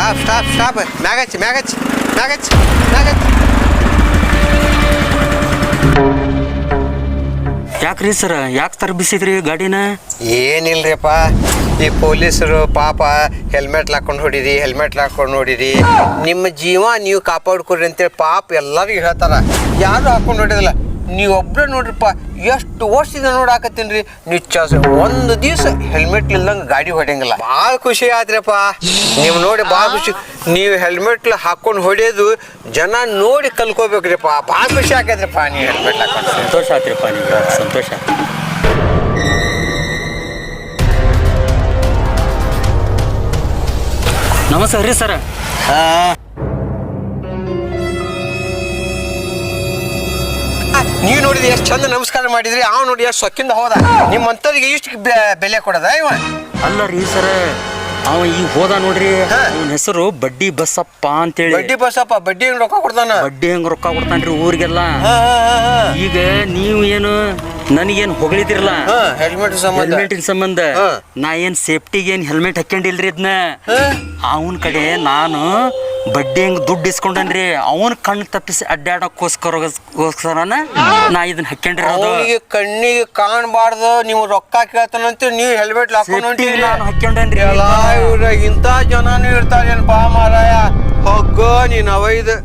Stop stop stop ಮ್ಯಾಗಚ್ ಮ್ಯಾಗಚ್ ಮ್ಯಾಗಚ್ ಮ್ಯಾಗಚ್ ಯಾಕ್ರಿ ಸರ್? ಯಾಕೆ ತರಬಿಸಿದ್ರಿ ಗಾಡಿನ? ಏನಿಲ್ರಿಪ್ಪ ಈ ಪೊಲೀಸರು ಪಾಪ ಹೆಲ್ಮೆಟ್ ಹಾಕೊಂಡು ಹೊಡೀರಿ ಹೆಲ್ಮೆಟ್ ಹಾಕೊಂಡು ನೋಡಿರಿ ನಿಮ್ಮ ಜೀವ ನೀವು ಕಾಪಾಡ್ಕೊಡ್ರಿ ಅಂತೇಳಿ ಪಾಪ ಎಲ್ಲರಿಗೂ ಹೇಳ್ತಾರ. ಯಾರು ಹಾಕೊಂಡು ಹೊಡಿದಿಲ್ಲ. ನೀವೊಬ್ರೇ ನೋಡ್ರಿಪ್ಪ ಎಷ್ಟು ವರ್ಷದಿಂದ ನೋಡಾಕತ್ತೀನಿ ರೀ ನಿಚ್ಚ ಒಂದು ದಿವಸ ಹೆಲ್ಮೆಟ್ ಇಲ್ದಂಗೆ ಗಾಡಿ ಹೊಡೆಯಂಗಿಲ್ಲ. ಭಾಳ ಖುಷಿ ಆದ್ರಪ್ಪ. ನೀವು ನೋಡಿ ಭಾಳ ಖುಷಿ. ನೀವು ಹೆಲ್ಮೆಟ್ ಹಾಕೊಂಡು ಹೊಡೆಯೋದು ಜನ ನೋಡಿ ಕಲ್ಕೋಬೇಕ್ರಿಪ್ಪ ಭಾಳ ಖುಷಿ ಆಕೈತ್ರಿಪ್ಪ ನೀವು ಹೆಲ್ಮೆಟ್ ಹಾಕೊಂಡು. ಸಂತೋಷ ಆತ್ರಿಪ್ಪ ನಿಮ್ಗೆ. ಸಂತೋಷ. ನಮಸ್ಕಾರ ರೀ ಸರ್. ನೀವು ನೋಡಿದ್ರೆ ಎಷ್ಟು ಚಂದ ನಮಸ್ಕಾರ ಮಾಡಿದ್ರಿ ಅವ್ ನೋಡಿ ಎಷ್ಟು ಸೊಕ್ಕಿಂದ ಹೋದ. ನಿಮ್ಮಂತವ್ರಿಗೆ ಇಷ್ಟು ಬೆಲೆ ಕೊಡದ ಇವ? ಅಲ್ಲ ರೀ ಸರ್ ಅವ ಈಗ ಹೋದ ನೋಡ್ರಿ. ಅವನ ಹೆಸರು ಬಡ್ಡಿ ಬಸಪ್ಪ ಅಂತೇಳಿ. ಬಡ್ಡಿ ಬಸಪ್ಪ ಬಡ್ಡಿ ಹೆಂಗ್ ರೊಕ್ಕ ಕೊಡ್ತಾನ? ಬಡ್ಡಿ ಹೆಂಗ್ ರೊಕ್ಕ ಕೊಡ್ತಾನ್ರಿ ಊರಿಗೆಲ್ಲ. ಈಗ ನೀವು ಏನು ನನಗೇನು ಹೊಗಳಿದಿರಲ್ಲ? ಹಾ, ಹೆಲ್ಮೆಟ್ ಸಂಬಂಧ. ಹೆಲ್ಮೆಟಿನ ಸಂಬಂಧ. ನಾ ಏನ್ ಸೇಫ್ಟಿಗೆ ಏನ್ ಹೆಲ್ಮೆಟ್ ಹಾಕೊಂಡಿಲ್ರಿ ಇದನ್ನ ಅವನ ಕಡೆ ನಾನು ಬಡ್ಡಿ ಹೆಂಗ್ ದುಡ್ಡು ಇಸ್ಕೊಂಡನ್ರಿ ಅವನ್ ಕಣ್ಣು ತಪ್ಪಿಸಿ ಅಡ್ಡಾಡಕ್ಕೋಸ್ಕರ ನಾ ಇದನ್ನ ಹಾಕೊಂಡಿರೋದು ಈಗ ಕಣ್ಣಿಗೆ ಕಾಣಬಾರ್ದು ನೀವು ರೊಕ್ಕ ಕೇಳ್ತಾನಂತ ನೀವು ಹೆಲ್ಮೆಟ್ ಸೇಫ್ಟಿ ಹೊಂಟಿರಿ. ನಾನು ಹಾಕೊಂಡೇನ್ರಿ ಎಲ್ಲ ಇವ್ರ ಇಂಥ ಜನನು ಬಾ ಮಾರಾಯ? ಹೋಗೋ ನೀನ್ ಅವೈದು